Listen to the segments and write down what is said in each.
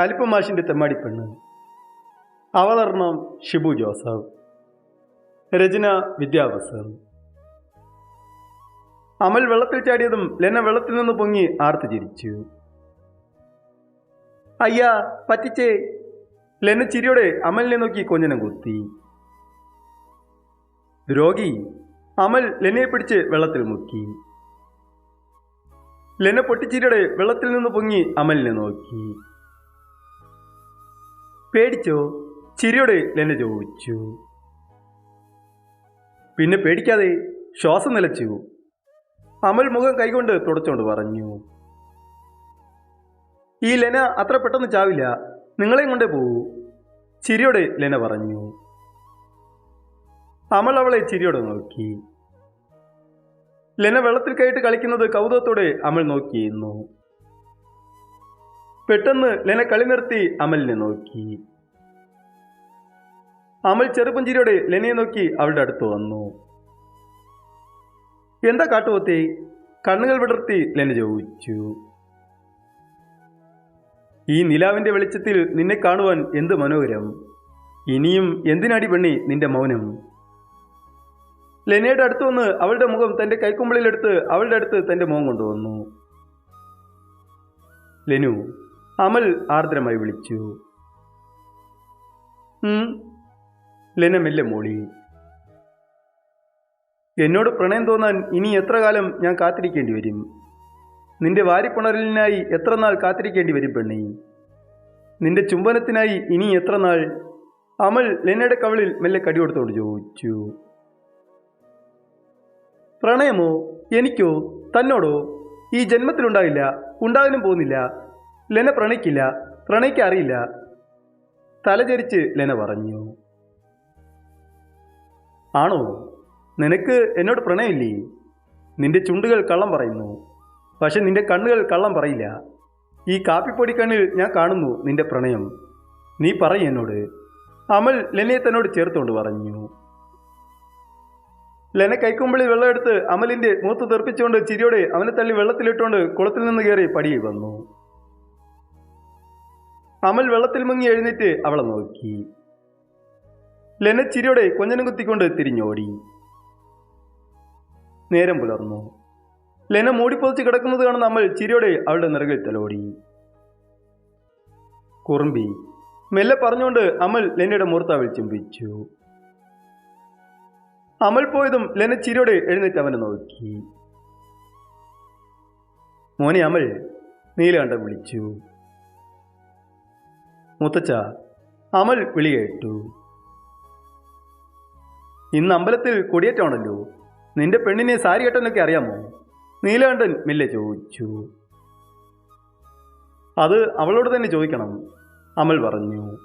കലിപ്പ മാഷിന്റെ തെമ്മാടിപ്പെണ്ണ് അവതരണം ഷിബു ജോസഫ്. രചന വിദ്യാഭ്യാസം. അമൽ വെള്ളത്തിൽ ചാടിയതും ലെന വെള്ളത്തിൽ നിന്ന് പൊങ്ങി ആർത്തു ചിരിച്ചു. അയ്യാ പറ്റിച്ചേ. ലെന ചിരിയോടെ അമലിനെ നോക്കി കൊഞ്ഞനം കുത്തി. രോഗി അമൽ ലെനയെ പിടിച്ച് വെള്ളത്തിൽ മുക്കി. ലെന പൊട്ടിച്ചിരിയുടെ വെള്ളത്തിൽ നിന്ന് പൊങ്ങി അമലിനെ നോക്കി. പേടിച്ചോ? ചിരിയോടെ ലെന ചോദിച്ചു. പിന്നെ പേടിക്കാതെ ശ്വാസം നിലച്ചു. അമൽ മുഖം കൈകൊണ്ട് തുടച്ചുകൊണ്ട് പറഞ്ഞു. ഈ ലെന അത്ര പെട്ടെന്ന് ചാവില്ല. നിങ്ങളെയും കൊണ്ടേ പോകൂ ചിരിയോടെ ലെന പറഞ്ഞു. അമൽ അവളെ ചിരിയോടെ നോക്കി. ലെന വെള്ളത്തിൽ കയറ്റ് കളിക്കുന്നത് കൗതുകത്തോടെ അമൽ നോക്കിയിരുന്നു. പെട്ടെന്ന് ലെന കളി നിർത്തി അമലിനെ നോക്കി. അമൽ ചെറുപുഞ്ചിരിയോടെ ലെനയെ നോക്കി അവളുടെ അടുത്ത് വന്നു. എന്താ കാട്ടുപോത്തി? കണ്ണുകൾ വിടർത്തി ലെന ചോദിച്ചു. ഈ നിലാവിന്റെ വെളിച്ചത്തിൽ നിന്നെ കാണുവാൻ എന്ത് മനോഹരം? ഇനിയും എന്തിനാടി പെണ്ണി നിന്റെ മൗനം? ലെനയുടെ അടുത്ത് വന്ന് അവളുടെ മുഖം തന്റെ കൈക്കുമ്പിളിലെടുത്ത് അവളുടെ അടുത്ത് തന്റെ മുഖം കൊണ്ടുവന്നു. ലെനു അമൽ ആർദ്രമായി വിളിച്ചു. ലെന മെല്ലെ മോളി. എന്നോട് പ്രണയം തോന്നാൻ ഇനി എത്ര കാലം ഞാൻ കാത്തിരിക്കേണ്ടി വരും? നിന്റെ വാരിപ്പുണരലിനായി എത്ര നാൾ കാത്തിരിക്കേണ്ടി വരും പെണ്ണി? നിന്റെ ചുംബനത്തിനായി ഇനി എത്ര നാൾ? അമൽ ലെനയുടെ കവളിൽ മെല്ലെ കടി കൊടുത്തോണ്ട് ചോദിച്ചു. പ്രണയമോ എനിക്കോ? തന്നോടോ? ഈ ജന്മത്തിലുണ്ടാകില്ല ഉണ്ടാകാനും പോകുന്നില്ല. ലെന പ്രണയിക്കില്ല പ്രണയിക്കറിയില്ല തലചരിച്ച് ലെന പറഞ്ഞു. ആണോ? നിനക്ക് എന്നോട് പ്രണയമില്ലേ? നിന്റെ ചുണ്ടുകൾ കള്ളം പറയുന്നു. പക്ഷെ നിന്റെ കണ്ണുകൾ കള്ളം പറയില്ല. ഈ കാപ്പിപ്പൊടി കണ്ണിൽ ഞാൻ കാണുന്നു നിന്റെ പ്രണയം. നീ പറയും എന്നോട്. അമൽ ലെനയെ തന്നോട് ചേർത്തുകൊണ്ട് പറഞ്ഞു. ലെന കൈക്കുമ്പിളിൽ വെള്ളമെടുത്ത് അമലിന്റെ മൂത്ത് തെറിപ്പിച്ചുകൊണ്ട് ചിരിയോടെ അവനെ തള്ളി വെള്ളത്തിലിട്ടുകൊണ്ട് കുളത്തിൽ നിന്ന് കയറി പടിയിൽ വന്നു. അമൽ വെള്ളത്തിൽ മുങ്ങി എഴുന്നേറ്റ് അവളെ നോക്കി. ലെന ചിരിയോടെ കൊഞ്ഞനം കുത്തിക്കൊണ്ട് തിരിഞ്ഞോടി. നേരം പുലർന്നു. ലെന മൂടിപ്പൊതിച്ച് കിടക്കുന്നത് കാണുന്ന അമൽ ചിരിയോടെ അവളുടെ നിറകിൽ തലോടി കുറുമ്പി മെല്ലെ പറഞ്ഞുകൊണ്ട് അമൽ ലെനയുടെ മൂർത്താവിൽ ചുംബിച്ചു. അമൽ പോയതും ലെന ചിരിയോടെ എഴുന്നേറ്റ് അവനെ നോക്കി. മോനെ അമൽ നീലകണ്ഠം വിളിച്ചു. മുത്തച്ഛ അമൽ വിളി ഇന്ന് അമ്പലത്തിൽ കൊടിയേറ്റമാണല്ലോ നിന്റെ പെണ്ണിനെ സാരി കെട്ടനൊക്കെ അറിയാമോ? നീലകണ്ഠൻ മെല്ലെ ചോദിച്ചു. അത് അവളോട് തന്നെ ചോദിക്കണം അമൽ പറഞ്ഞു.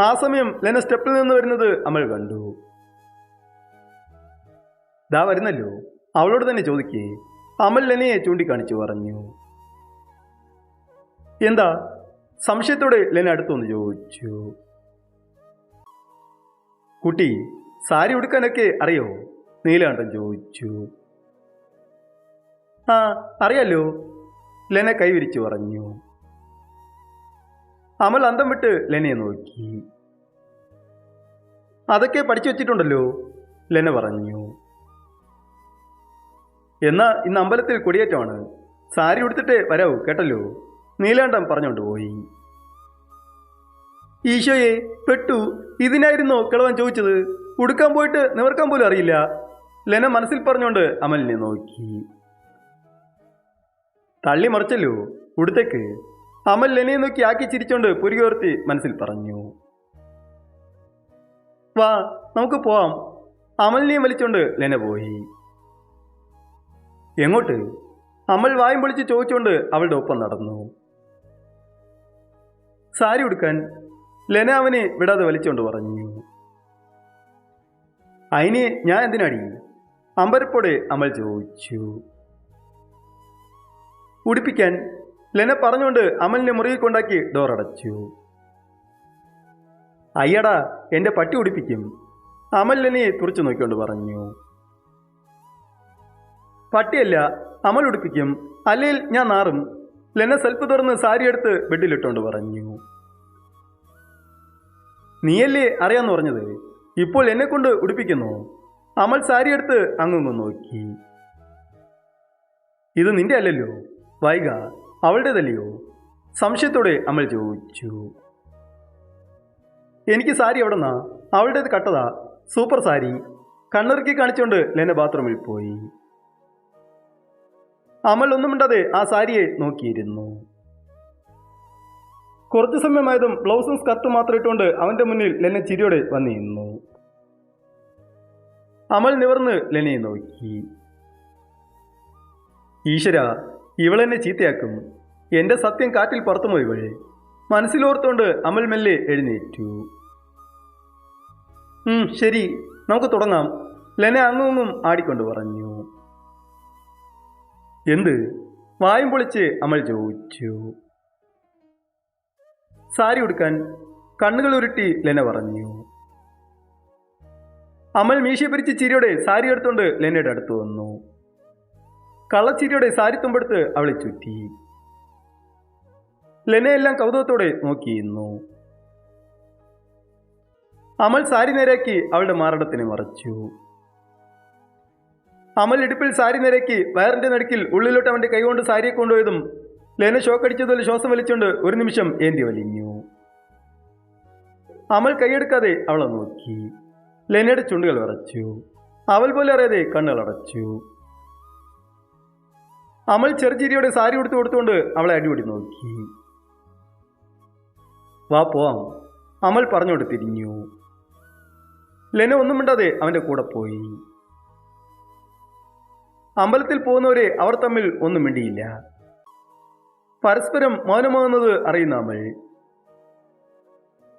ആ സമയം ലെന സ്റ്റെപ്പിൽ നിന്ന് വരുന്നത് അമൽ കണ്ടു. ദാ വരുന്നല്ലോ അവളോട് തന്നെ ചോദിക്കേ അമൽ ലെനയെ ചൂണ്ടിക്കാണിച്ചു പറഞ്ഞു. എന്താ? സംശയത്തോടെ ലെന അടുത്തൊന്ന് ചോദിച്ചു. കുട്ടി സാരി ഉടുക്കാനൊക്കെ അറിയോ? നീലകണ്ഠൻ ചോദിച്ചു. ആ അറിയാലോ ലെന കൈവിരിച്ചു പറഞ്ഞു. അമൽ അന്തം വിട്ട് ലെനയെ നോക്കി. അതൊക്കെ പഠിച്ചു വെച്ചിട്ടുണ്ടല്ലോ ലെന പറഞ്ഞു. എന്നാ ഇന്ന് അമ്പലത്തിൽ കൊടിയേറ്റമാണ്. സാരി ഉടുത്തിട്ട് വരാവൂ കേട്ടല്ലോ. നീലാണ്ടം പറഞ്ഞുകൊണ്ട് പോയി. ഈശോയെ പെട്ടു. ഇതിനായിരുന്നോ കിളവൻ ചോദിച്ചത്? ഉടുക്കാൻ പോയിട്ട് നിവർക്കാൻ പോലും അറിയില്ല. ലെന മനസ്സിൽ പറഞ്ഞുകൊണ്ട് അമലിനെ നോക്കി. തള്ളി മറിച്ചല്ലോ ഉടുത്തേക്ക്. അമൽ ലെനയെ നോക്കി ആക്കി ചിരിച്ചോണ്ട് പുരികോർത്തി മനസ്സിൽ പറഞ്ഞു. വാ നമുക്ക് പോവാം. അമലിനെയും വലിച്ചോണ്ട് ലെന പോയി. എങ്ങോട്ട്? അമൽ വായും പൊളിച്ച് ചോദിച്ചുകൊണ്ട് അവളുടെ ഒപ്പം നടന്നു. സാരി ഉടുക്കാൻ ലെന അവനെ വിടാതെ വലിച്ചുകൊണ്ട് പറഞ്ഞു. അതിന് ഞാൻ എന്തിനാടി? അമ്പരപ്പോടെ അമൽ ചോദിച്ചു. ഉടുപ്പിക്കാൻ ലെന പറഞ്ഞുകൊണ്ട് അമലിനെ മുറിയിൽ കൊണ്ടാക്കി ഡോറടച്ചു അയ്യടാ എന്റെ പട്ടി ഉടുപ്പിക്കും. അമൽ ലെനയെ തുറച്ചു നോക്കിക്കൊണ്ട് പറഞ്ഞു. പട്ടിയല്ല അമൽ ഉടുപ്പിക്കും. അല്ലെങ്കിൽ ഞാൻ നാറും. ലെന സെൽഫ് തുറന്ന് സാരി എടുത്ത് ബെഡിലിട്ടോണ്ട് പറഞ്ഞു. നീയല്ലേ അറിയാന്ന് പറഞ്ഞത്? ഇപ്പോൾ എന്നെ കൊണ്ട് ഉടുപ്പിക്കുന്നു. അമൽ സാരി എടുത്ത് അങ്ങുങ്ങ് നോക്കി. ഇത് നിന്റെ അല്ലല്ലോ വൈക അവളുടേതല്ലയോ? സംശയത്തോടെ അമൽ ചോദിച്ചു. എനിക്ക് സാരി എവിടെന്നാ? അവളുടേത് കട്ടതാ. സൂപ്പർ സാരി. കണ്ണിറുക്കി കാണിച്ചുകൊണ്ട് ലെന ബാത്റൂമിൽ പോയി. അമൽ ഒന്നും മിണ്ടാതെ ആ സാരിയെ നോക്കിയിരുന്നു. കുറച്ചു സമയമായതും ബ്ലൗസും സ്കർട്ടും മാത്രം ഇട്ടുകൊണ്ട് അവന്റെ മുന്നിൽ ലെന ചിരിയോടെ വന്നിരുന്നു. അമൽ നിവർന്ന് ലെനയെ നോക്കി. ഈശ്വര ഇവളെന്നെ ചീത്തയാക്കും. എന്റെ സത്യം കാറ്റിൽ പറത്തുമോ വഴി മനസ്സിലോർത്തുകൊണ്ട് അമൽ മെല്ലെ എഴുന്നേറ്റു. ശരി നമുക്ക് തുടങ്ങാം. ലെന അങ്ങും ആടിക്കൊണ്ട് പറഞ്ഞു. എന്ത്? വായും പൊളിച്ച് അമൽ ചോദിച്ചു. സാരി ഉടുക്കാൻ കണ്ണുകൾ ഉരുട്ടി ലെന പറഞ്ഞു. അമൽ മീശയെ പിരിച്ച് ചിരിയോടെ സാരി എടുത്തുകൊണ്ട് ലെനയുടെ അടുത്ത് വന്നു. കള്ളച്ചിരിയോടെ സാരി തുമ്പെടുത്ത് അവളെ ചുറ്റി. ലെനയെല്ലാം കൗതുകത്തോടെ നോക്കിയിരുന്നു അമൽ സാരി നേരാക്കി അവളുടെ മാറിടത്തിനെ മറച്ചു. അമൽ ഇടുപ്പിൽ സാരി നിരക്കി വയറിന്റെ നടുക്കിൽ ഉള്ളിലോട്ട് അവന്റെ കൈകൊണ്ട് സാരിയെ കൊണ്ടുപോയതും ലേന ഷോക്കടിച്ചതുപോലെ ശ്വാസം വലിച്ചുകൊണ്ട് ഒരു നിമിഷം ഏന്തി വലിഞ്ഞു. അമൽ കൈയെടുക്കാതെ അവളെ നോക്കി. ലേനയുടെ ചുണ്ടുകൾ വിറച്ചു. അവൾ പോലെ അറിയാതെ കണ്ണുകൾ അടച്ചു. അമൽ ചെറുചിരിയോടെ സാരി ഉടുത്തു കൊടുത്തുകൊണ്ട് അവളെ അടിപൊടി നോക്കി. വാ പോവാം അമൽ പറഞ്ഞുകൊണ്ട് തിരിഞ്ഞു. ലെന ഒന്നും മിണ്ടാതെ അവന്റെ കൂടെ പോയി. അമ്പലത്തിൽ പോകുന്നവരെ അവർ തമ്മിൽ ഒന്നും മിണ്ടിയില്ല. പരസ്പരം മൗനമാകുന്നത് അറിയുന്ന അമൽ.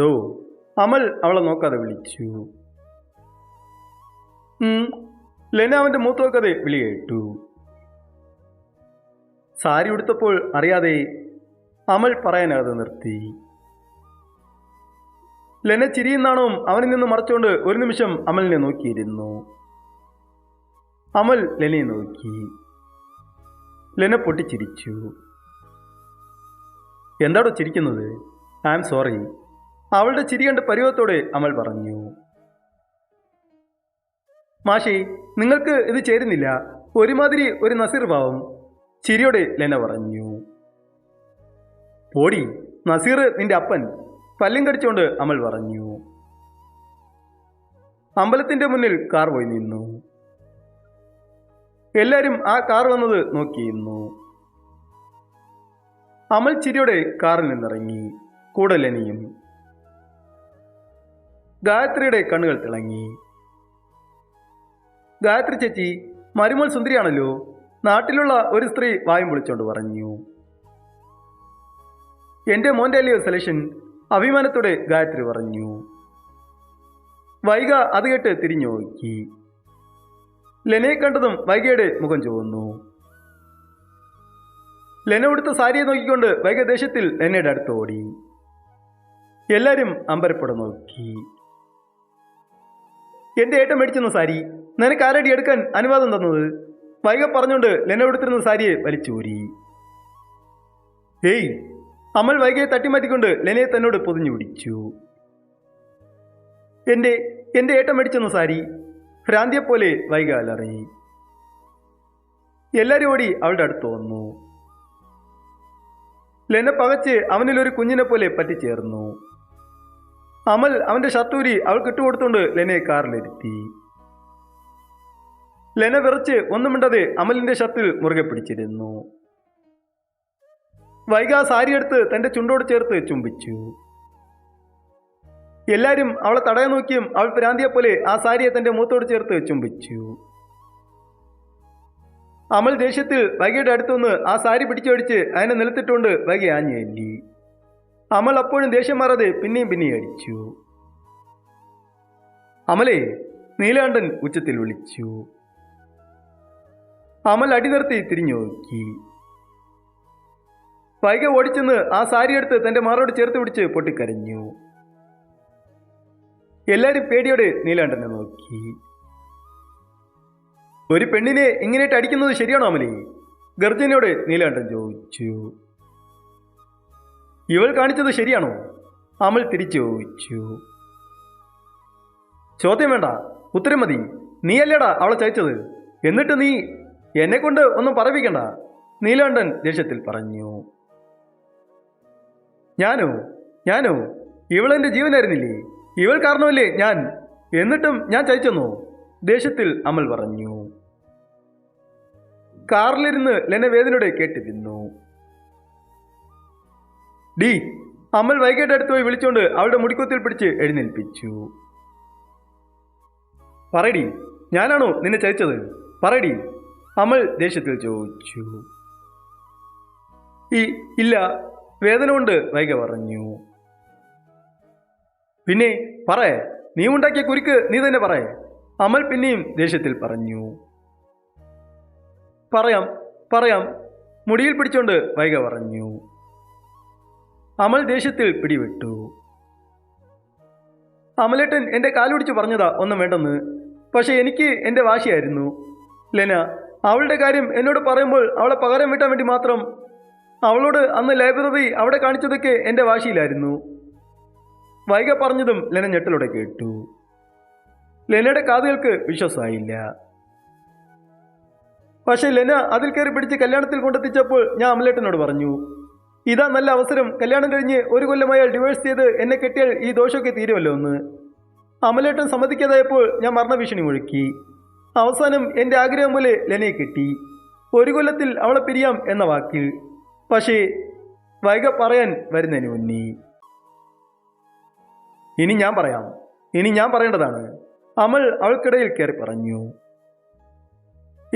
ഡോ അമൽ അവളെ നോക്കാതെ വിളിച്ചു. ലെന അവന്റെ മൂത്ത് നോക്കാതെ വിളി കേട്ടു. സാരി ഉടുത്തപ്പോൾ അറിയാതെ അമൽ പറയാനാകാതെ നിർത്തി. ലെന ചിരിയെന്നാണോ അവനിൽ നിന്ന് മറച്ചുകൊണ്ട് ഒരു നിമിഷം അമലിനെ നോക്കിയിരുന്നു. അമൽ ലെനയെ നോക്കി. ലെന പൊട്ടിച്ചിരിച്ചു. എന്താടോ ചിരിക്കുന്നത്? ഐ ആം സോറി അവളുടെ ചിരി കണ്ട് പരിവത്തോടെ അമൽ പറഞ്ഞു. മാഷി നിങ്ങൾക്ക് ഇത് ചേരുന്നില്ല. ഒരുമാതിരി ഒരു നസീർ ഭാവം ചിരിയോടെ ലെന പറഞ്ഞു. പോടി നസീർ നിന്റെ അപ്പൻ. പല്ലും കടിച്ചുകൊണ്ട് അമൽ പറഞ്ഞു. അമ്പലത്തിന്റെ മുന്നിൽ കാർ പോയി നിന്നു. എല്ലാരും ആ കാർ വന്നത് നോക്കിയിരുന്നു. അമൽ ചിരിയോടെ കാറിൽ നിന്നിറങ്ങി. കൂടലനിയും ഗായത്രിയുടെ കണ്ണുകൾ തിളങ്ങി. ഗായത്രി ചേച്ചി മരുമോൾ സുന്ദരിയാണല്ലോ. നാട്ടിലുള്ള ഒരു സ്ത്രീ വായും പൊളിച്ചോണ്ട് പറഞ്ഞു. എന്റെ മോന്റെ അല്ലയോ സെലക്ഷൻ അഭിമാനത്തോടെ ഗായത്രി പറഞ്ഞു. വൈക അത് കേട്ട് തിരിഞ്ഞു നോക്കി. ലെനയെ കണ്ടതും വൈകയുടെ മുഖം ചുവന്നു. ലെന ഉടുത്ത സാരിയെ നോക്കിക്കൊണ്ട് വൈക ദേശത്തിൽ ലെനയുടെ അടുത്ത് ഓടി. എല്ലാരും അമ്പരപ്പുട നോക്കി. എന്റെ ഏട്ടൻ മേടിച്ചെന്ന സാരി നിനക്ക് ആരടി എടുക്കാൻ അനുവാദം തന്നത്? വൈക പറഞ്ഞുകൊണ്ട് ലെന ഉടുത്തിരുന്ന സാരിയെ വലിച്ചൂരി. ഏയ് അമൽ വൈകയെ തട്ടിമാറ്റിക്കൊണ്ട് ലെനയെ തന്നോട് പൊതിഞ്ഞു പിടിച്ചു. എന്റെ എന്റെ ഏട്ടം മേടിച്ചെന്ന സാരി ഭ്രാന്തിയെപ്പോലെ പോലെ അലറി എല്ലാരും ഓടി അവളുടെ അടുത്ത് വന്നു. ലെന പകച്ച് അവനിലൊരു കുഞ്ഞിനെ പോലെ പറ്റിച്ചേർന്നു. അമൽ അവന്റെ ഷർട്ടൂരി അവൾക്ക് ഇട്ടുകൊടുത്തുകൊണ്ട് ലെനയെ കാറിലിരുത്തി. ലെന വിറച്ച് ഒന്നും മിണ്ടാതെ അമലിന്റെ ഷർട്ടിൽ മുറുകെ പിടിച്ചിരുന്നു. വൈകാ സാരിയെടുത്ത് തന്റെ ചുണ്ടോട് ചേർത്ത് ചുംബിച്ചു. എല്ലാരും അവളെ തടയാൻ നോക്കിയും അവൾ ഭ്രാന്തിയെ പോലെ ആ സാരിയെ തന്റെ മൂത്തോട് ചേർത്ത് ചുംബിച്ചു. അമൽ ദേഷ്യത്തിൽ വകയുടെ അടുത്തുനിന്ന് ആ സാരി പിടിച്ചടിച്ച് അതിനെ നിലത്തിട്ടുകൊണ്ട് വൈക ആഞ്ഞെല്ലി അമൽ അപ്പോഴും ദേഷ്യം മാറാതെ പിന്നെയും പിന്നെയും അടിച്ചു. അമലേ നീലാണ്ടൻ ഉച്ചത്തിൽ വിളിച്ചു. അമൽ അടി നിർത്തി തിരിഞ്ഞു നോക്കി വൈക ഓടിച്ചെന്ന് ആ സാരി എടുത്ത് തന്റെ മാറോട് ചേർത്ത് പിടിച്ച് പൊട്ടിക്കരഞ്ഞു. എല്ലാരും പേടിയോടെ നീലാണ്ടനെ നോക്കി. ഒരു പെണ്ണിനെ ഇങ്ങനെയായിട്ട് അടിക്കുന്നത് ശരിയാണോ അമലി? ഗർജനയോട് നീലാണ്ടൻ ചോദിച്ചു. ഇവൾ കാണിച്ചത് ശരിയാണോ? അമൽ തിരിച്ചു ചോദിച്ചു. ചോദ്യം വേണ്ട ഉത്തരം മതി. നീയല്ലേടാ അവളെ ചതിച്ചത്? എന്നിട്ട് നീ എന്നെ കൊണ്ട് ഒന്നും പറയിപ്പിക്കണ്ട നീലാണ്ടൻ ദേഷ്യത്തിൽ പറഞ്ഞു. ഞാനോ ഞാനോ ഇവളെന്റെ ജീവനായിരുന്നില്ലേ? ഇവൾ കാരണമല്ലേ ഞാൻ? എന്നിട്ടും ഞാൻ ചതിച്ചെന്നോ? ദേഷ്യത്തിൽ അമൽ പറഞ്ഞു. കാറിലിരുന്ന് ലെന വേദനയോടെ കേട്ടിരുന്നു ഡി അമൽ വൈകിട്ട് അടുത്ത് പോയി വിളിച്ചുകൊണ്ട് അവളുടെ മുടിക്കുത്തിൽ പിടിച്ച് എഴുന്നേൽപ്പിച്ചു. പറയടി ഞാനാണോ നിന്നെ ചതിച്ചത്? പറയടി അമൽ ദേഷ്യത്തിൽ ചോദിച്ചു. ഈ ഇല്ല വേദന കൊണ്ട് വൈക പറഞ്ഞു. പിന്നെ പറ നീ ഉണ്ടാക്കിയ കുരുക്ക് നീ തന്നെ പറയേ. അമൽ പിന്നെയും ദേഷ്യത്തിൽ പറഞ്ഞു. പറയാം പറയാം മുടിയിൽ പിടിച്ചോണ്ട് വൈക പറഞ്ഞു. അമൽ ദേഷ്യത്തിൽ പിടിവിട്ടു. അമലേട്ടൻ എന്റെ കാലുപിടിച്ച് പറഞ്ഞതാ ഒന്നും വേണ്ടെന്ന്. പക്ഷെ എനിക്ക് എന്റെ വാശിയായിരുന്നു. ലെന അവളുടെ കാര്യം എന്നോട് പറയുമ്പോൾ അവളെ പകരം വീട്ടാൻ വേണ്ടി മാത്രം അവളോട് അന്ന് ലൈബ്രറി അവിടെ കാണിച്ചതൊക്കെ എന്റെ വാശിയിലായിരുന്നു. വൈക പറഞ്ഞതും ലെന ഞെട്ടലോടെ കേട്ടു. ലെനയുടെ കാതുകൾക്ക് വിശ്വാസമായില്ല. പക്ഷേ ലെന അതിൽ കയറി പിടിച്ച് കല്യാണത്തിൽ കൊണ്ടെത്തിച്ചപ്പോൾ ഞാൻ അമലേട്ടനോട് പറഞ്ഞു ഇതാ നല്ല അവസരം. കല്യാണം കഴിഞ്ഞ് ഒരു കൊല്ലമായാൽ ഡിവോഴ്സ് ചെയ്ത് എന്നെ കെട്ടിയാൽ ഈ ദോഷമൊക്കെ തീരുമല്ലോ എന്ന്. അമലേട്ടൻ സമ്മതിക്കാതായപ്പോൾ ഞാൻ മരണഭീഷണി മുഴക്കി. അവസാനം എന്റെ ആഗ്രഹം പോലെ ലെനയെ കിട്ടി. ഒരു കൊല്ലത്തിൽ അവളെ പിരിയാം എന്ന വാക്കിൽ. പക്ഷേ വൈക പറയാൻ വരുന്നതിന് മുന്നേ ഇനി ഞാൻ പറയാം. ഇനി ഞാൻ പറയേണ്ടതാണ്. അമൽ അവൾക്കിടയിൽ കയറി പറഞ്ഞു.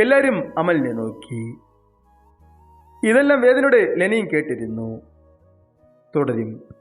എല്ലാവരും അമലിനെ നോക്കി. ഇതെല്ലാം വേദനയുടെ ലെനയും കേട്ടിരുന്നു. തുടരും.